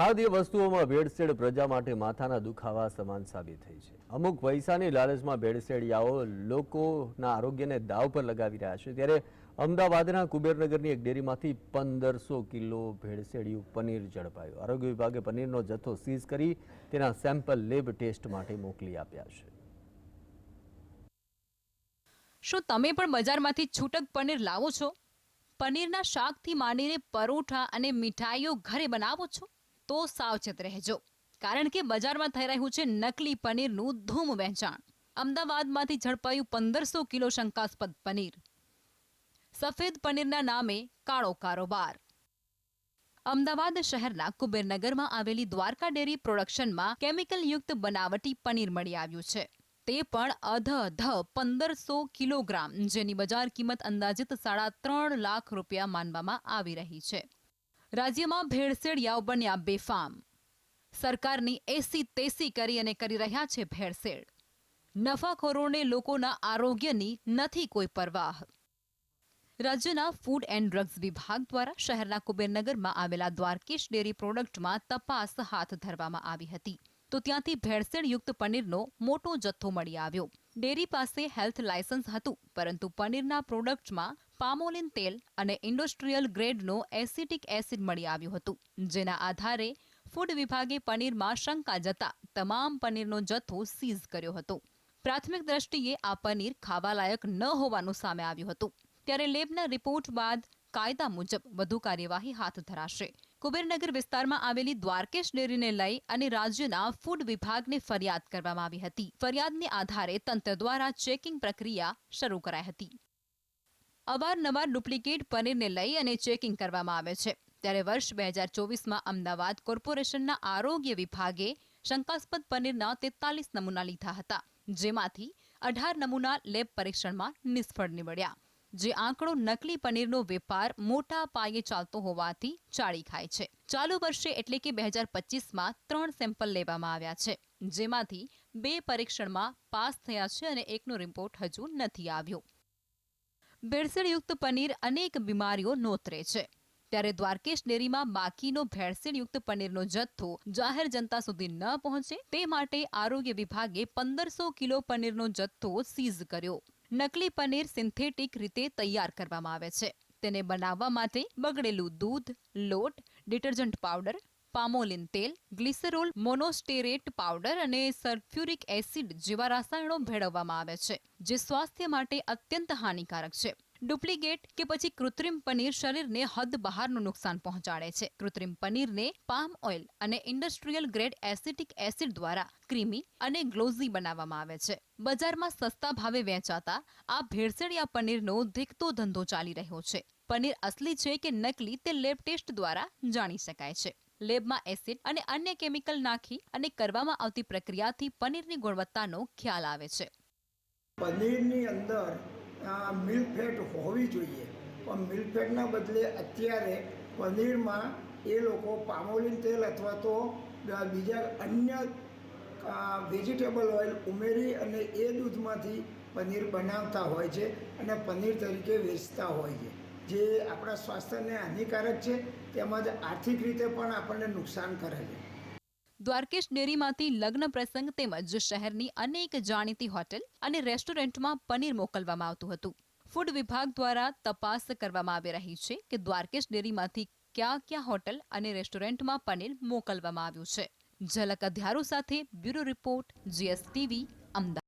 ખાદ્ય વસ્તુઓમાં ભેળસેળ પ્રજા માટે માથાના દુખાવા સમાન સાબિત થઈ છે. અમુક પૈસાની લાલચમાં ભેળસેળિયાઓ લોકોના આરોગ્યને દાવ પર લગાવી રહ્યા છે. ત્યારે અમદાવાદના કુબેરનગરની એક ડેરીમાંથી પંદરસો કિલો ભેળસેળિયું પનીર ઝડપાયું. આરોગ્ય વિભાગે પનીરનો જથ્થો સીઝ કરી તેના સેમ્પલ લેબ ટેસ્ટ માટે મોકલી આપ્યા છે. શું તમે પણ બજારમાંથી છૂટક પનીર લાવો છો? પનીરના શાકથી માંડીને પરોઠા અને મીઠાઈઓ ઘરે બનાવો છો? તો સાવચેત રહેજો. કારણ કે બજારમાં થઈ રહ્યું છે નકલી પનીરનું ધૂમ વહેંચાણ. અમદાવાદમાંથી ઝડપાયું પંદરસો કિલો શંકાસ્પદ પનીર. સફેદ પનીરના નામે કાળો કારોબાર. અમદાવાદ શહેરના કુબેરનગરમાં આવેલી દ્વારકા ડેરી પ્રોડક્શનમાં કેમિકલયુક્ત બનાવટી પનીર મળી આવ્યું છે. તે પણ અધ અધ પંદરસો કિલોગ્રામ, જેની બજાર કિંમત અંદાજિત સાડા ત્રણ લાખ રૂપિયા માનવામાં આવી રહી છે. રાજ્યમાં ભેળસેળિયાઓ બન્યા બેફામ. સરકારની એસી તેસી કરી અને કરી રહ્યા છે ભેળસેળ. નફાખોરોને લોકોના આરોગ્યની નથી કોઈ પરવાહ. રાજ્યના ફૂડ એન્ડ ડ્રગ્સ વિભાગ દ્વારા શહેરના કુબેરનગરમાં આવેલા દ્વારકેશ ડેરી પ્રોડક્ટમાં તપાસ હાથ ધરવામાં આવી હતી. તો ત્યાંથી ભેળસેળયુક્ત પનીરનો મોટો જથ્થો મળી આવ્યો. ડેરી પાસે હેલ્થ લાયસન્સ હતું, પરંતુ પનીરના પ્રોડક્ટમાં પામોલિન તેલ અને ઇન્ડસ્ટ્રીયલ ગ્રેડનો એસિટિક એસિડ મળી આવ્યું હતું, જેના આધારે ફૂડ વિભાગે પનીરમાં શંકા જતા તમામ પનીરનો જથ્થો સીઝ કર્યો હતો. પ્રાથમિક દ્રષ્ટિએ આ પનીર ખાવાલાયક ન હોવાનું સામે આવ્યું હતું, ત્યારે લેબના રિપોર્ટ બાદ કાયદા મુજબ વધુ કાર્યવાહી હાથ ધરાશે. કુબેરનગર વિસ્તારમાં આવેલી દ્વારકેશ ડેરીને લઈ અને રાજ્યના ફૂડ વિભાગને ફરિયાદ કરવામાં આવી હતી. ફરિયાદને આધારે તંત્ર દ્વારા ચેકિંગ પ્રક્રિયા શરૂ કરાઈ હતી. અવારનવાર ડુપ્લિકેટ પનીરને લઈ અને ચેકિંગ કરવામાં આવે છે. ત્યારે વર્ષ બે હજાર ચોવીસમાં અમદાવાદ કોર્પોરેશનના આરોગ્ય વિભાગે શંકાસ્પદ પનીરના તેતાલીસ નમૂના લીધા હતા, જેમાંથી અઢાર નમૂના લેબ પરીક્ષણમાં નિષ્ફળ નીવડ્યા. જે આંકડો નકલી પનીરનો વેપાર મોટા પાયે ચાલતો હોવાથી ચાળી ખાય છે. ચાલુ વર્ષે એટલે કે બે હજાર પચીસમાં ત્રણ સેમ્પલ લેવામાં આવ્યા છે, જેમાંથી બે પરીક્ષણમાં પાસ થયા છે અને એકનો રિપોર્ટ હજુ નથી આવ્યો. ભેળસેળયુક્ત પનીર અનેક બીમારીઓ નોતરે છે. ત્યારે દ્વારકેશ ડેરીમાં બાકીનો ભેળસેળયુક્ત પનીરનો જથ્થો જાહેર જનતા સુધી ન પહોંચે તે માટે આરોગ્ય વિભાગે પંદરસો કિલો પનીરનો જથ્થો સીઝ કર્યો. નકલી પનીર સિન્થેટિક રીતે તૈયાર કરવામાં આવે છે. તેને બનાવવા માટે બગડેલું દૂધ, લોટ, ડિટર્જન્ટ પાવડર, પામોલિન તેલ, ગ્લિસરોલ મોનોસ્ટેરેટ પાવડર અને સલ્ફ્યુરિક એસિડ જેવા રસાયણો ભેળવવામાં આવે છે, જે સ્વાસ્થ્ય માટે અત્યંત હાનિકારક છે. ડુપ્લિકેટ કે પછી કૃત્રિમ પનીર શરીરને હદ બહારનું નુકસાન પહોંચાડે છે. કૃત્રિમ પનીરને પામ ઓઇલ અને ઇન્ડસ્ટ્રીયલ ગ્રેડ એસિટિક એસિડ દ્વારા ક્રીમી અને ગ્લોઝી બનાવવામાં આવે છે. બજારમાં સસ્તા ભાવે વેચાતા આ ભેળસેળિયા પનીરનો ધીકતો ધંધો ચાલી રહ્યો છે. પનીર અસલી છે કે નકલી તે લેબ ટેસ્ટ દ્વારા જાણી શકાય છે. લેબમાં એસિડ અને અન્ય કેમિકલ નાખી અને કરવામાં આવતી પ્રક્રિયાથી પનીરની ગુણવત્તાનો ખ્યાલ આવે છે. પનીરની અંદર આ મિલ્ક ફેટ હોવી જોઈએ. પણ મિલ્કફેટના બદલે અત્યારે પનીરમાં એ લોકો પામોલિન તેલ અથવા તો બીજા અન્ય વેજીટેબલ ઓઇલ ઉમેરી અને એ દૂધમાંથી પનીર બનાવતા હોય છે અને પનીર તરીકે વેચતા હોય છે. જે આપણા સ્વાસ્થ્યને હાનિકારક છે, તેમજ આર્થિક રીતે પણ આપણને નુકસાન કરે છે. દ્વારકેશ ડેરીમાંથી લગ્ન પ્રસંગ તેમજ શહેરની અનેક જાણીતી હોટેલ અને રેસ્ટોરન્ટમાં પનીર મોકલવામાં આવતું હતું. ફૂડ વિભાગ દ્વારા તપાસ કરવામાં આવી રહી છે કે દ્વારકેશ ડેરીમાંથી ક્યાં ક્યાં હોટેલ અને રેસ્ટોરન્ટમાં પનીર મોકલવામાં આવ્યું છે. ઝલક અધ્યારો સાથે બ્યુરો રિપોર્ટ, જીએસટીવી, અમદાવાદ.